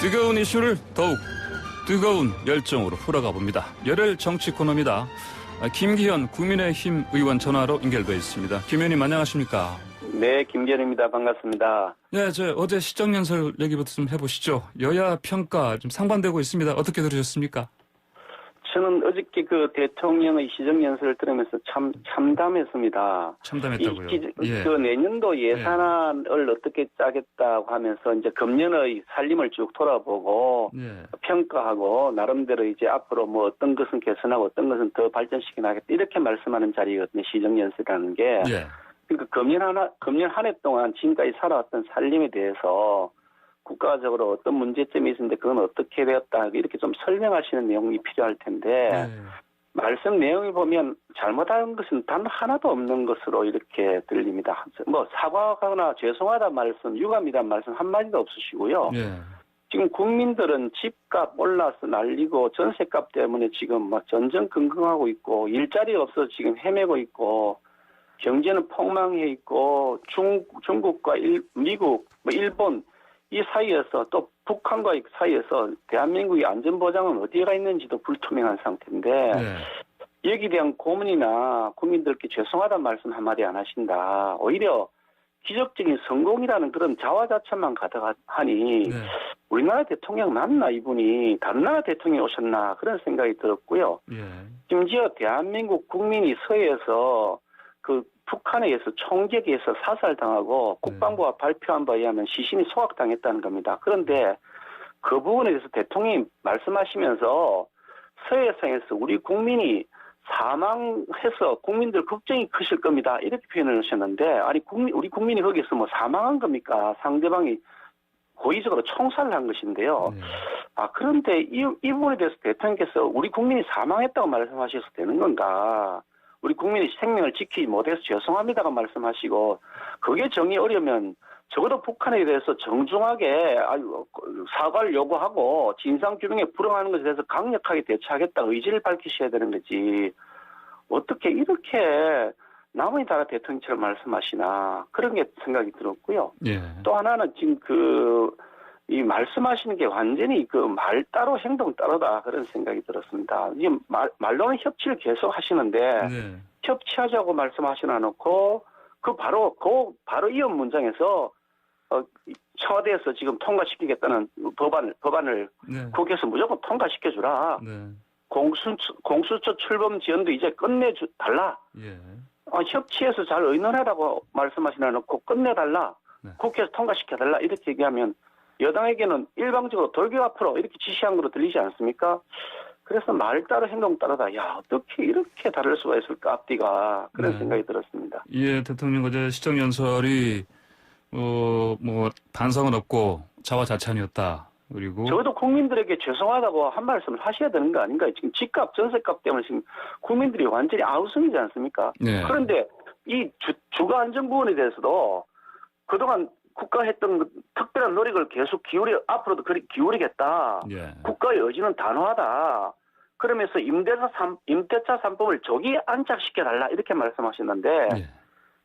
뜨거운 이슈를 더욱 뜨거운 열정으로 풀어가 봅니다. 열혈 정치 코너입니다. 아, 김기현 국민의힘 의원 전화로 연결되어 있습니다. 김 의원님 안녕하십니까? 네, 김기현입니다. 반갑습니다. 네, 저 어제 시정연설 얘기부터 좀 해보시죠. 여야 평가 좀 상반되고 있습니다. 어떻게 들으셨습니까? 저는 어저께 그 대통령의 시정연설을 들으면서 참 참담했습니다. 참담했다고요. 이 기- 예. 그 내년도 예산안을 어떻게 짜겠다고 하면서 이제 금년의 살림을 쭉 돌아보고 예. 평가하고 나름대로 이제 앞으로 뭐 어떤 것은 개선하고 어떤 것은 더 발전시켜 나겠다 이렇게 말씀하는 자리거든요. 시정연설이라는 게. 예. 그러니까 금년 하나 금년 한 해 동안 지금까지 살아왔던 살림에 대해서 국가적으로 어떤 문제점이 있었는데 그건 어떻게 되었다 이렇게 좀 설명하시는 내용이 필요할 텐데 예. 말씀 내용을 보면 잘못한 것은 단 하나도 없는 것으로 이렇게 들립니다. 뭐 사과하거나 죄송하다 말씀, 유감이란 말씀 한 마디도 없으시고요. 예. 지금 국민들은 집값 올라서 난리고 전세값 때문에 지금 막 전전긍긍하고 있고 일자리 없어서 지금 헤매고 있고 경제는 폭망해 있고 중, 중국과 일, 미국, 뭐 일본 이 사이에서 또 북한과 이 사이에서 대한민국의 안전보장은 어디가 있는지도 불투명한 상태인데 예. 여기에 대한 고민이나 국민들께 죄송하다는 말씀 한마디 안 하신다. 오히려 기적적인 성공이라는 그런 자화자찬만 가득하니 네. 우리나라 대통령 맞나 이분이 다른 나라 대통령이 오셨나 그런 생각이 들었고요. 예. 심지어 대한민국 국민이 서해에서 그 북한에 의해서 총격에 의해서 사살당하고 국방부가 발표한 바에 의하면 시신이 소각당했다는 겁니다. 그런데 그 부분에 대해서 대통령이 말씀하시면서 서해상에서 우리 국민이 사망해서 국민들 걱정이 크실 겁니다. 이렇게 표현을 하셨는데 아니 국민 우리 국민이 거기서 뭐 사망한 겁니까? 상대방이 고의적으로 총살을 한 것인데요. 네. 아, 그런데 이, 이 부분에 대해서 대통령께서 우리 국민이 사망했다고 말씀하셔도 되는 건가? 우리 국민이 생명을 지키지 못해서 죄송합니다가 말씀하시고, 그게 정이 어려면 적어도 북한에 대해서 정중하게 아유, 사과를 요구하고 진상규명에 불응하는 것에 대해서 강력하게 대처하겠다 의지를 밝히셔야 되는 거지. 어떻게 이렇게 남의 나라 대통령처럼 말씀하시나 그런 게 생각이 들었고요. 예. 또 하나는 지금 그, 이 말씀하시는 게 완전히 그 말 따로 행동 따로다 그런 생각이 들었습니다. 지금 말, 말로는 협치를 계속 하시는데 네. 협치하자고 말씀하시나 놓고 그 바로, 그 바로 이은 문장에서 어, 청와대에서 지금 통과시키겠다는 법안을, 법안을 네. 국회에서 무조건 통과시켜 주라. 네. 공수, 공수처 출범 지원도 이제 끝내 주, 달라. 예. 어, 협치해서 잘 의논하라고 말씀하시나 놓고 끝내 달라. 네. 국회에서 통과시켜 달라. 이렇게 얘기하면 여당에게는 일방적으로 돌격 앞으로 이렇게 지시한 거로 들리지 않습니까? 그래서 말 따로 행동 따르다. 야, 어떻게 이렇게 다를 수가 있을까, 앞뒤가. 그런 네. 생각이 들었습니다. 예, 대통령 어제 시정 연설이 어, 뭐 반성은 없고 자화자찬이었다. 그리고 적어도 국민들에게 죄송하다고 한 말씀을 하셔야 되는 거 아닌가요? 지금 집값, 전세값 때문에 지금 국민들이 완전히 아우성이지 않습니까? 네. 그런데 이 주, 주거 안전 부분에 대해서도 그동안 국가 했던 그 특별한 노력을 계속 기울여, 앞으로도 그리 기울이겠다. 예. 국가의 의지는 단호하다. 그러면서 임대차 삼 임대차 삼법을 조기 안착시켜 달라. 이렇게 말씀하셨는데, 예.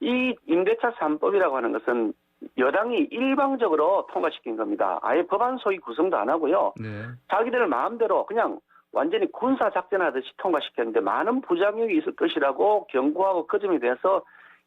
이 임대차 삼법이라고 하는 것은 여당이 일방적으로 통과시킨 겁니다. 아예 법안 소위 구성도 안 하고요. 네. 자기들 마음대로 그냥 완전히 군사 작전하듯이 통과시켰는데 많은 부작용이 있을 것이라고 경고하고 그 점에 대해서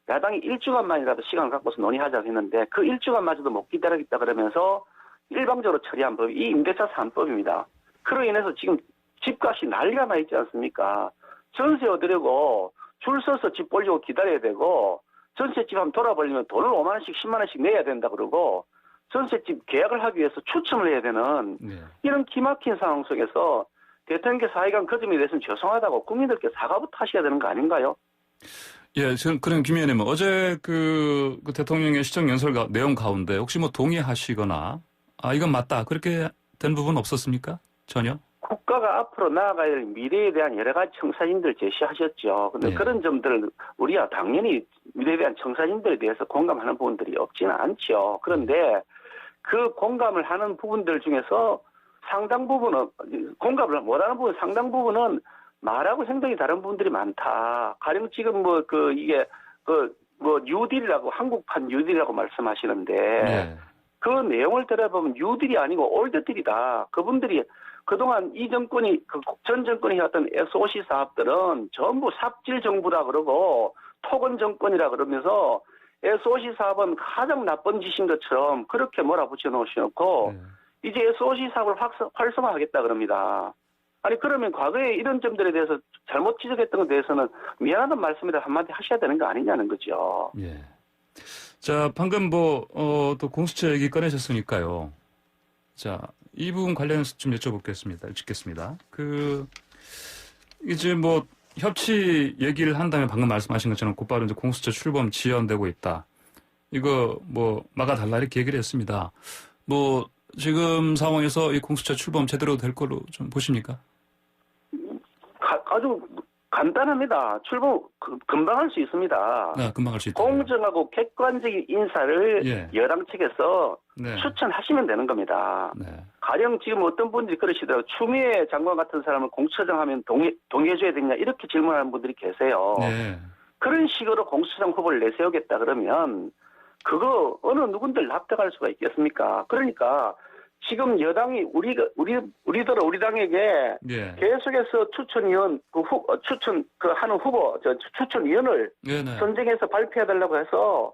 야당이 일주간만이라도 시간을 갖고서 논의하자고 했는데 그 일주간마저도 못 기다리겠다 그러면서 일방적으로 처리한 법이 이 임대차 3법입니다. 그로 인해서 지금 집값이 난리가 나 있지 않습니까? 전세 얻으려고 줄 서서 집 보려고 기다려야 되고 전세집 한번 돌아보려면 돈을 5만 원씩 10만 원씩 내야 된다 그러고 전세집 계약을 하기 위해서 추첨을 해야 되는 네. 이런 기막힌 상황 속에서 대통령께서 하여간 그 점에 대해서는 죄송하다고 국민들께 사과부터 하셔야 되는 거 아닌가요? 예, 저, 그럼 김 의원님, 어제 그, 그 대통령의 시정 연설 가, 내용 가운데 혹시 뭐 동의하시거나, 아, 이건 맞다. 그렇게 된 부분 없었습니까? 전혀? 국가가 앞으로 나아가야 할 미래에 대한 여러 가지 청사진들 제시하셨죠. 근데 네. 그런 점들을 우리가 당연히 미래에 대한 청사진들에 대해서 공감하는 부분들이 없지는 않죠. 그런데 그 공감을 하는 부분들 중에서 상당 부분은 공감을 못하는 부분 상당 부분은 말하고 행동이 다른 부분들이 많다. 가령 지금 뭐 그 이게 그뭐 뉴딜이라고 한국판 뉴딜이라고 말씀하시는데 예. 그 내용을 들어보면 뉴딜이 아니고 올드딜이다. 그분들이 그동안 이 정권이 그 전 정권이 해왔던 SOC 사업들은 전부 삽질 정부다 그러고 토건 정권이라 그러면서 SOC 사업은 가장 나쁜 짓인 것처럼 그렇게 몰아붙여 놓으셔놓고 네. 이제 SOC 사업을 활성, 활성화하겠다 그럽니다. 아니 그러면 과거에 이런 점들에 대해서 잘못 지적했던 것에 대해서는 미안하다는 말씀이라 한마디 하셔야 되는 거 아니냐는 거죠. 예. 자, 방금 뭐, 어, 또 공수처 얘기 꺼내셨으니까요. 자, 이 부분 관련해서 좀 여쭤보겠습니다. 여쭙겠습니다. 그, 이제 뭐, 협치 얘기를 한다면 방금 말씀하신 것처럼 곧바로 이제 공수처 출범 지연되고 있다. 이거 뭐, 막아달라 이렇게 얘기를 했습니다. 뭐, 지금 상황에서 이 공수처 출범 제대로 될 걸로 좀 보십니까? 가- 아주 간단합니다. 출범 그- 금방 할 수 있습니다. 네, 금방 할 수 있다. 공정하고 객관적인 인사를 예. 여당 측에서 네. 추천하시면 되는 겁니다. 네. 가령 지금 어떤 분들이 그러시더라고요. 추미애 장관 같은 사람을 공수처장 하면 동의, 동의해줘야 되냐 이렇게 질문하는 분들이 계세요. 네. 그런 식으로 공수처장 후보를 내세우겠다 그러면 그거 어느 누군들 납득할 수가 있겠습니까? 그러니까 지금 여당이 우리가 우리 우리들 우리 당에게 예. 계속해서 추천위원 그 후, 어, 추천 그 하는 후보 저 추천위원을 네, 네. 선정해서 발표해 달라고 해서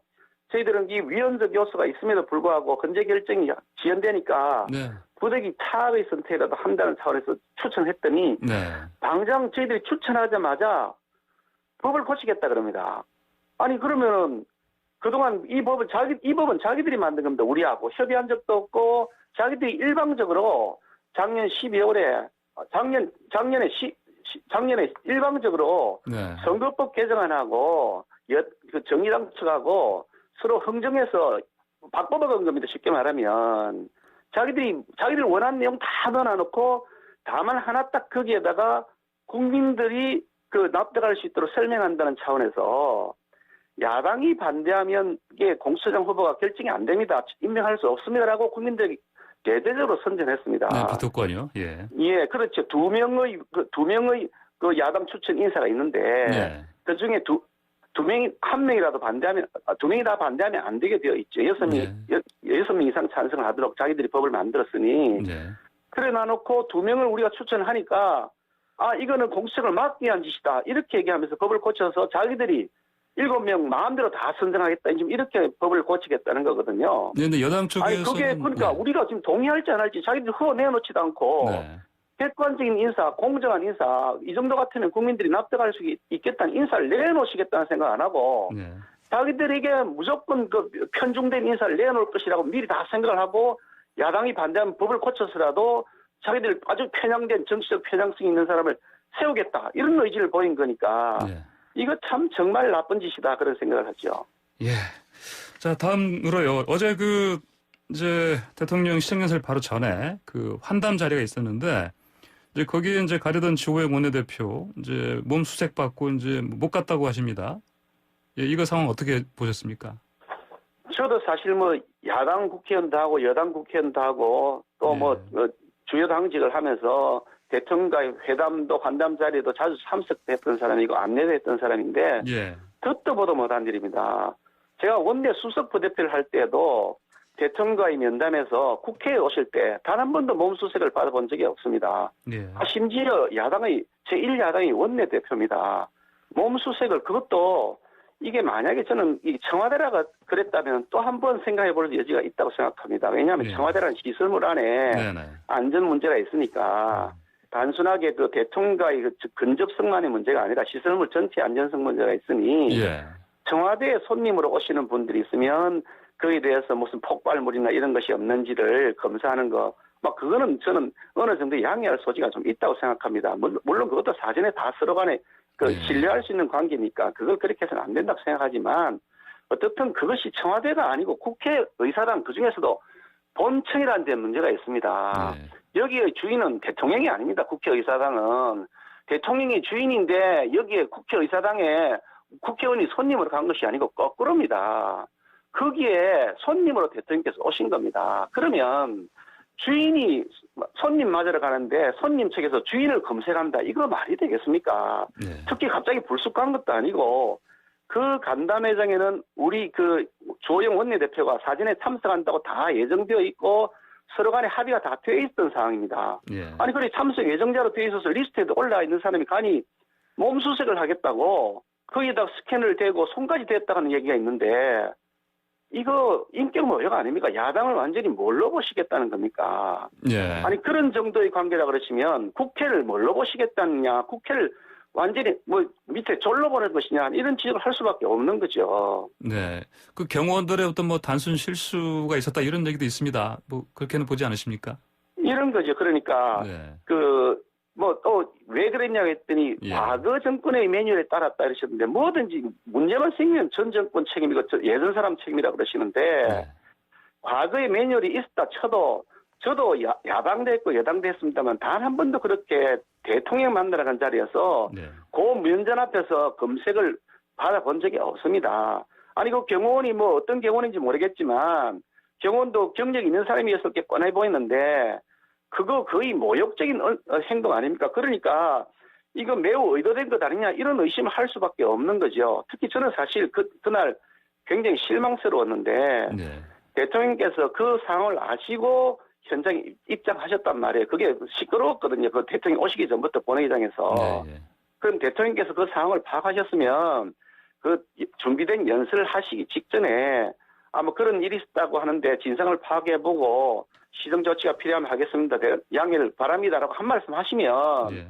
저희들은 이 위헌적 요소가 있음에도 불구하고 헌재 결정이 지연되니까 네. 부득이 차의 선택이라도 한다는 차원에서 추천했더니 네. 당장 저희들이 추천하자마자 법을 고치겠다 그럽니다. 아니 그러면은 그동안 이 법을 자기 이 법은 자기들이 만든 겁니다. 우리하고 협의한 적도 없고 자기들이 일방적으로 작년 12월에 작년 작년에 시, 시- 작년에 일방적으로 네. 선거법 개정안하고 여, 그 정의당 측하고 서로 흥정해서 바꿔먹은 겁니다. 쉽게 말하면 자기들이 자기들 원하는 내용 다 넣어놓고 다만 하나 딱 거기에다가 국민들이 그 납득할 수 있도록 설명한다는 차원에서 야당이 반대하면 이게 공수처장 후보가 결정이 안 됩니다. 임명할 수 없습니다라고 국민들이 대대적으로 선전했습니다. 네, 비토권이요. 예. 예, 그렇죠. 두 명의 그두 명의 그 야당 추천 인사가 있는데 네. 그 중에 두, 두 명이, 한 명이라도 반대하면, 아, 두 명이 다 반대하면 안 되게 되어 있죠. 여섯 명, 네. 여, 여섯 명 이상 찬성을 하도록 자기들이 법을 만들었으니. 네. 그래 놔놓고 두 명을 우리가 추천하니까, 아, 이거는 공수처를 막기 위한 짓이다. 이렇게 얘기하면서 법을 고쳐서 자기들이 일곱 명 마음대로 다 선정하겠다. 지금 이렇게 법을 고치겠다는 거거든요. 네, 근데 여당 쪽에서는 아니, 그게 그러니까 네. 우리가 지금 동의할지 안 할지 자기들이 후보 내놓지도 않고, 네. 객관적인 인사, 공정한 인사, 이 정도 같으면 국민들이 납득할 수 있- 있겠다는 인사를 내놓으시겠다는 생각 안 하고, 네. 자기들에게 무조건 그 편중된 인사를 내놓을 것이라고 미리 다 생각을 하고, 야당이 반대하면 법을 고쳐서라도 자기들 아주 편향된 정치적 편향성 있는 사람을 세우겠다. 이런 의지를 보인 거니까, 네. 이거 참 정말 나쁜 짓이다. 그런 생각을 하죠. 예. 자, 다음으로요. 어제 그 이제 대통령 시정연설 바로 전에 그 환담 자리가 있었는데 이제 거기에 이제 가려던 지호영 원내대표 이제 몸 수색 받고 이제 못 갔다고 하십니다. 예, 이거 상황 어떻게 보셨습니까? 저도 사실 뭐 야당 국회의원도 하고 여당 국회의원도 하고 또뭐 네. 주요 당직을 하면서 대통령과의 회담도 환담 자리에도 자주 참석했던 사람이고 안내도 했던 사람인데 예. 듣도 보도 못한 일입니다. 제가 원내 수석 부대표를 할 때도 대통령과의 면담에서 국회에 오실 때 단 한 번도 몸수색을 받아본 적이 없습니다. 예. 아, 심지어 야당의 제1야당의 원내 대표입니다. 몸수색을 그것도 이게 만약에 저는 이 청와대라가 그랬다면 또 한 번 생각해 볼 여지가 있다고 생각합니다. 왜냐하면 예. 청와대라는 시설물 안에 네, 네. 안전 문제가 있으니까 단순하게 그 대통령과의 그 근접성만의 문제가 아니라 시설물 전체 안전성 문제가 있으니 예. 청와대에 손님으로 오시는 분들이 있으면 그에 대해서 무슨 폭발물이나 이런 것이 없는지를 검사하는 거, 막 그거는 저는 어느 정도 양해할 소지가 좀 있다고 생각합니다. 물론, 그것도 사전에 다 서로 간에 그 네. 신뢰할 수 있는 관계니까 그걸 그렇게 해서는 안 된다고 생각하지만 어떻든 그것이 청와대가 아니고 국회 의사당 그 중에서도 본청이라는 데 문제가 있습니다. 네. 여기의 주인은 대통령이 아닙니다. 국회의사당은 대통령이 주인인데 여기에 국회의사당에 국회의원이 손님으로 간 것이 아니고 거꾸로입니다. 거기에 손님으로 대통령께서 오신 겁니다. 그러면 주인이 손님 맞으러 가는데 손님 측에서 주인을 검색한다. 이거 말이 되겠습니까? 네. 특히 갑자기 불쑥 간 것도 아니고 그 간담회장에는 우리 그 조영 원내대표가 사진에 참석한다고 다 예정되어 있고 서로 간에 합의가 다 되어 있던 상황입니다. 예. 아니 그래 참석 예정자로 되어 있어서 리스트에도 올라와 있는 사람이 간이 몸수색을 하겠다고 거기에다 스캔을 대고 손까지 댔다는 얘기가 있는데 이거 인격 모욕 아닙니까? 야당을 완전히 뭘로 보시겠다는 겁니까? 예. 아니 그런 정도의 관계라 그러시면 국회를 뭘로 보시겠다느냐? 국회를 완전히 뭐 밑에 졸로 보낼 것이냐? 이런 지적을 할 수밖에 없는 거죠. 네. 그 경호원들의 어떤 뭐 단순 실수가 있었다 이런 얘기도 있습니다. 뭐 그렇게는 보지 않으십니까? 이런 거죠. 그러니까 네. 그뭐 또 왜 그랬냐고 했더니 예. 과거 정권의 매뉴얼에 따랐다 이러셨는데 뭐든지 문제만 생기면 전 정권 책임이고 저 예전 사람 책임이라 그러시는데 네. 과거의 매뉴얼이 있었다 쳐도 저도 야, 야당도 했고 여당도 했습니다만 단 한 번도 그렇게 대통령 만나러 간 자리에서 네. 고 면전 앞에서 검색을 받아본 적이 없습니다. 아니 그 경호원이 뭐 어떤 경호원인지 모르겠지만 경호원도 경력 있는 사람이었을 게 뻔해 보이는데 그거 거의 모욕적인 어- 어, 행동 아닙니까? 그러니까 이거 매우 의도된 것 아니냐 이런 의심을 할 수밖에 없는 거죠. 특히 저는 사실 그 그날 굉장히 실망스러웠는데 네. 대통령께서 그 상황을 아시고 현장에 입장하셨단 말이에요. 그게 시끄러웠거든요. 그 대통령 오시기 전부터 본회의장에서. 네. 네. 그럼 대통령께서 그 상황을 파악하셨으면 그 준비된 연설을 하시기 직전에 아마 그런 일이 있었다고 하는데 진상을 파악해보고 시정 조치가 필요하면 하겠습니다. 대- 양해를 바랍니다라고 한 말씀 하시면 예.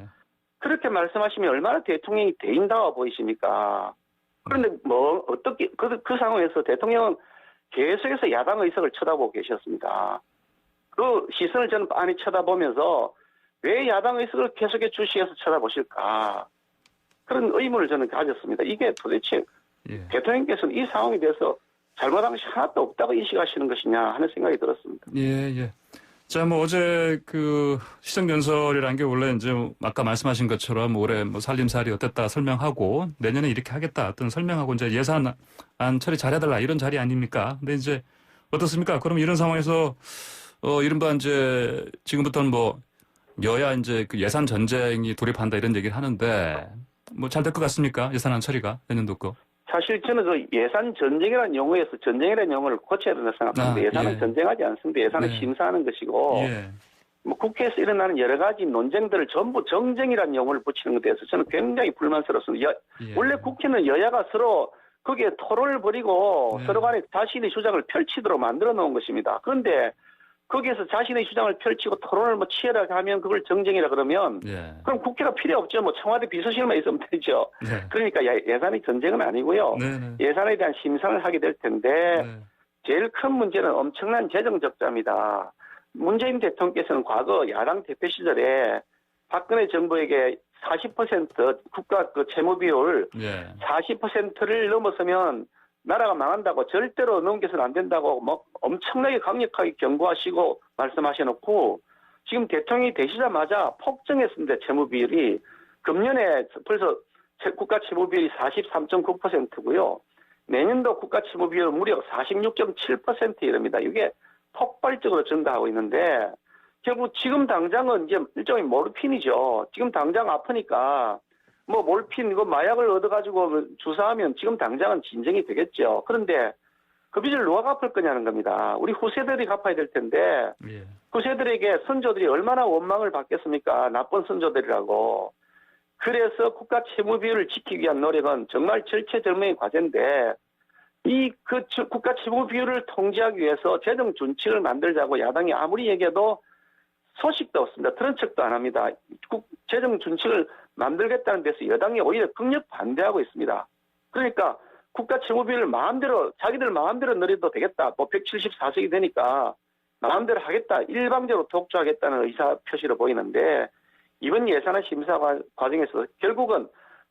그렇게 말씀하시면 얼마나 대통령이 대인다워 보이십니까? 그런데 뭐 어떻게 그, 그 상황에서 대통령은 계속해서 야당 의석을 쳐다보고 계셨습니다. 그 시선을 저는 빤히 쳐다보면서 왜 야당 의석을 계속해 주시해서 쳐다보실까? 그런 의문을 저는 가졌습니다. 이게 도대체 예. 대통령께서는 이 상황에 대해서 잘못한 것이 하나도 없다고 인식하시는 것이냐 하는 생각이 들었습니다. 예, 예. 자, 뭐 어제 그 시정연설이라는 게 원래 이제 아까 말씀하신 것처럼 올해 뭐 살림살이 어땠다 설명하고 내년에 이렇게 하겠다 어떤 설명하고 이제 예산안 처리 잘해달라 이런 자리 아닙니까? 근데 이제 어떻습니까? 그럼 이런 상황에서 어 이른바 이제 지금부터는 뭐 여야 이제 그 예산 전쟁이 돌입한다 이런 얘기를 하는데 뭐 잘 될 것 같습니까? 예산안 처리가 내년도 거. 사실 저는 그 예산 전쟁이라는 용어에서 전쟁이라는 용어를 고쳐야 된다고 생각합니다. 아, 예산은 예. 전쟁하지 않습니다. 예산은 네. 심사하는 것이고 예. 뭐 국회에서 일어나는 여러 가지 논쟁들을 전부 정쟁이라는 용어를 붙이는 것에 대해서 저는 굉장히 불만스럽습니다. 여- 예. 원래 국회는 여야가 서로 거기에 토론을 벌이고 네. 서로 간에 자신의 주장을 펼치도록 만들어 놓은 것입니다. 그런데 거기에서 자신의 주장을 펼치고 토론을 뭐 치열하게 하면 그걸 정쟁이라 그러면 예. 그럼 국회가 필요 없죠. 뭐 청와대 비서실만 있으면 되죠. 네. 그러니까 예- 예산이 전쟁은 아니고요. 네. 네. 예산에 대한 심사를 하게 될 텐데 네. 제일 큰 문제는 엄청난 재정 적자입니다. 문재인 대통령께서는 과거 야당 대표 시절에 박근혜 정부에게 40% 국가 그 채무 비율 예. 40%를 넘어서면 나라가 망한다고 절대로 넘겨서는 안 된다고 뭐 엄청나게 강력하게 경고하시고 말씀하셔놓고 지금 대통령이 되시자마자 폭증했습니다. 채무 비율이 금년에 벌써 채- 국가 채무 비율이 43.9%고요. 내년도 국가 채무 비율 무려 46.7% 이릅니다. 이게 폭발적으로 증가하고 있는데 결국 지금 당장은 이제 일종의 모르핀이죠. 지금 당장 아프니까 뭐 몰핀 이거 마약을 얻어가지고 주사하면 지금 당장은 진정이 되겠죠. 그런데 그 빚을 누가 갚을 거냐는 겁니다. 우리 후세들이 갚아야 될 텐데 예. 후세들에게 선조들이 얼마나 원망을 받겠습니까? 나쁜 선조들이라고. 그래서 국가 채무 비율을 지키기 위한 노력은 정말 절체절명의 과제인데 이 그 국가 채무 비율을 통제하기 위해서 재정 준칙을 만들자고 야당이 아무리 얘기해도 소식도 없습니다. 들은 척도 안 합니다. 국, 재정 준칙을 만들겠다는 데서 여당이 오히려 극력 반대하고 있습니다. 그러니까 국가 채무비를 마음대로 자기들 마음대로 늘려도 되겠다. 뭐 174석이 되니까 마음대로 하겠다. 일방적으로 독주하겠다는 의사 표시로 보이는데 이번 예산안 심사 과- 과정에서 결국은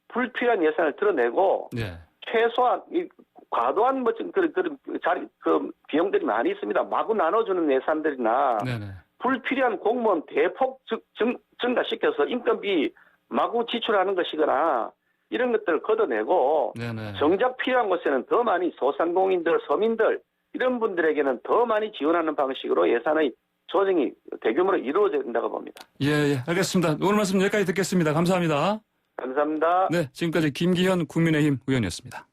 불필요한 예산을 드러내고 예. 최소한 이 과도한 뭐좀 그런 그런 자리 그 비용들이 많이 있습니다. 마구 나눠주는 예산들이나 네 네. 불필요한 공무원 대폭 증, 증, 증가시켜서 인건비 마구 지출하는 것이거나 이런 것들을 걷어내고 네네. 정작 필요한 곳에는 더 많이 소상공인들, 서민들 이런 분들에게는 더 많이 지원하는 방식으로 예산의 조정이 대규모로 이루어져야 된다고 봅니다. 예, 예. 알겠습니다. 오늘 말씀 여기까지 듣겠습니다. 감사합니다. 감사합니다. 네. 지금까지 김기현 국민의힘 의원이었습니다.